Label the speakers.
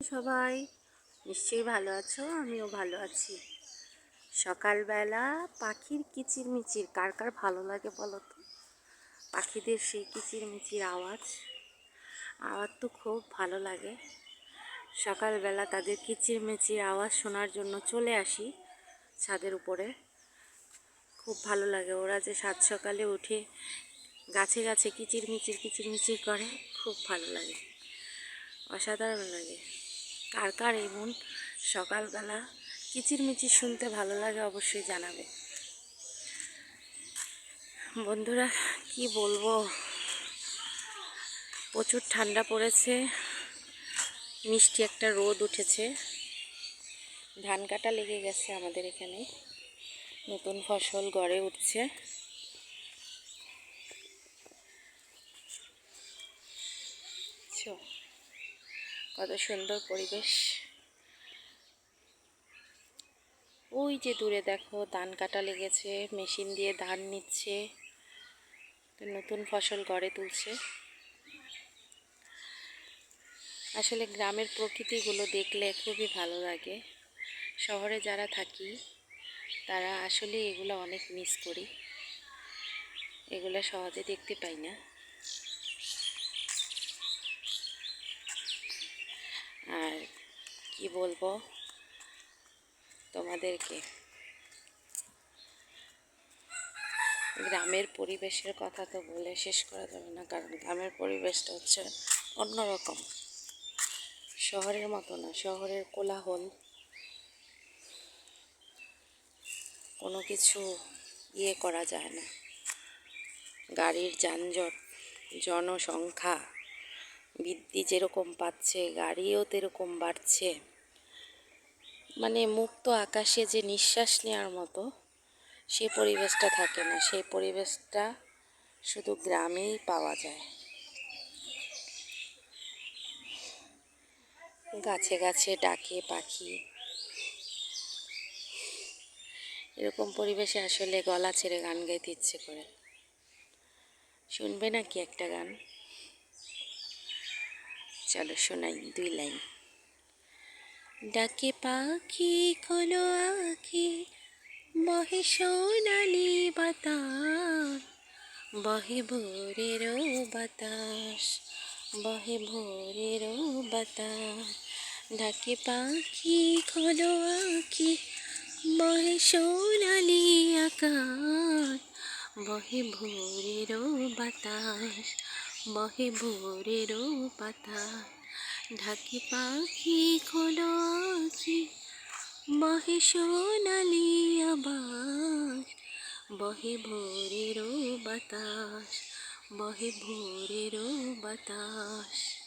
Speaker 1: সবাই? নিশ্চয়ই ভালো আছো? আমিও ভালো আছি। সকালবেলা পাখির কিচির মিচির কার কার ভালো লাগে বলো তো? পাখিদের সেই কিচির মিচির আওয়াজ আওয়াজ তো খুব ভালো লাগে। সকালবেলা তাদের কিচির মিচির আওয়াজ শোনার জন্য চলে আসি ছাদের উপরে। খুব ভালো লাগে ওরা যে সাত সকালে উঠে গাছে গাছে কিচির মিচির কিচির মিচির করে, খুব ভালো লাগে। অসাধারণ লাগে। কার কার এমন সকালবেলা কিচিরমিচির শুনতে ভালো লাগে অবশ্যই জানাবে। বন্ধুরা, কি বলব? প্রচুর ঠান্ডা পড়েছে, মিষ্টি একটা রোদ উঠেছে। ধান কাটা লেগে গেছে আমাদের এখানে। নতুন ফসল গড়ে উঠছে। কত সুন্দর পরিবেশ। ওই যে দূরে দেখো, ধান কাটা লেগেছে, মেশিন দিয়ে ধান নিচ্ছে, নতুন ফসল গড়ে তুলছে। আসলে গ্রামের প্রকৃতিগুলো দেখলে খুবই ভালো লাগে। শহরে যারা থাকি, তারা আসলে এগুলো অনেক মিস করি। এগুলো সহজে দেখতে পাই না। আর কি বলব? তোমাদেরকে। গ্রামের পরিবেশের কথা তো বলে শেষ করা যাবে না, কারণ গ্রামের পরিবেশটা হচ্ছে অন্যরকম। শহরের মতো না, শহরের কোলাহল। কোনো কিছু ইয়ে করা যায় না। গাড়ির যানজট, জনসংখ্যা। বৃদ্ধি যেরকম পাচ্ছে, গাড়িও তেরকম বাড়ছে। মানে মুক্ত আকাশে যে নিঃশ্বাস নেওয়ার মতো, সে পরিবেশটা থাকে না। সেই পরিবেশটা শুধু গ্রামেই পাওয়া যায়। গাছে গাছে ডাকে পাখি। এরকম পরিবেশে আসলে গলা ছেড়ে গান গাইতে ইচ্ছে করে। শুনবে নাকি একটা গান? চলো শোনাই দুই লাইন। ডাকে পাখি, খোলো আখি, বহে সোনালি বাতাস, বহে ভোরেরও বাতাস, বহে ভোরেরও বাতাস। ডাকে পাখি, খোলো আখি, বহে সোনালি আকাশ, বহে ভোরেরও বাতাস বহে ভোরেরও পাতা, ঢাকি পাখি খোলো আখি বহে সোনালি আবার বহে ভোরেরও বাতাস বহে ভোরেরও বাতাস।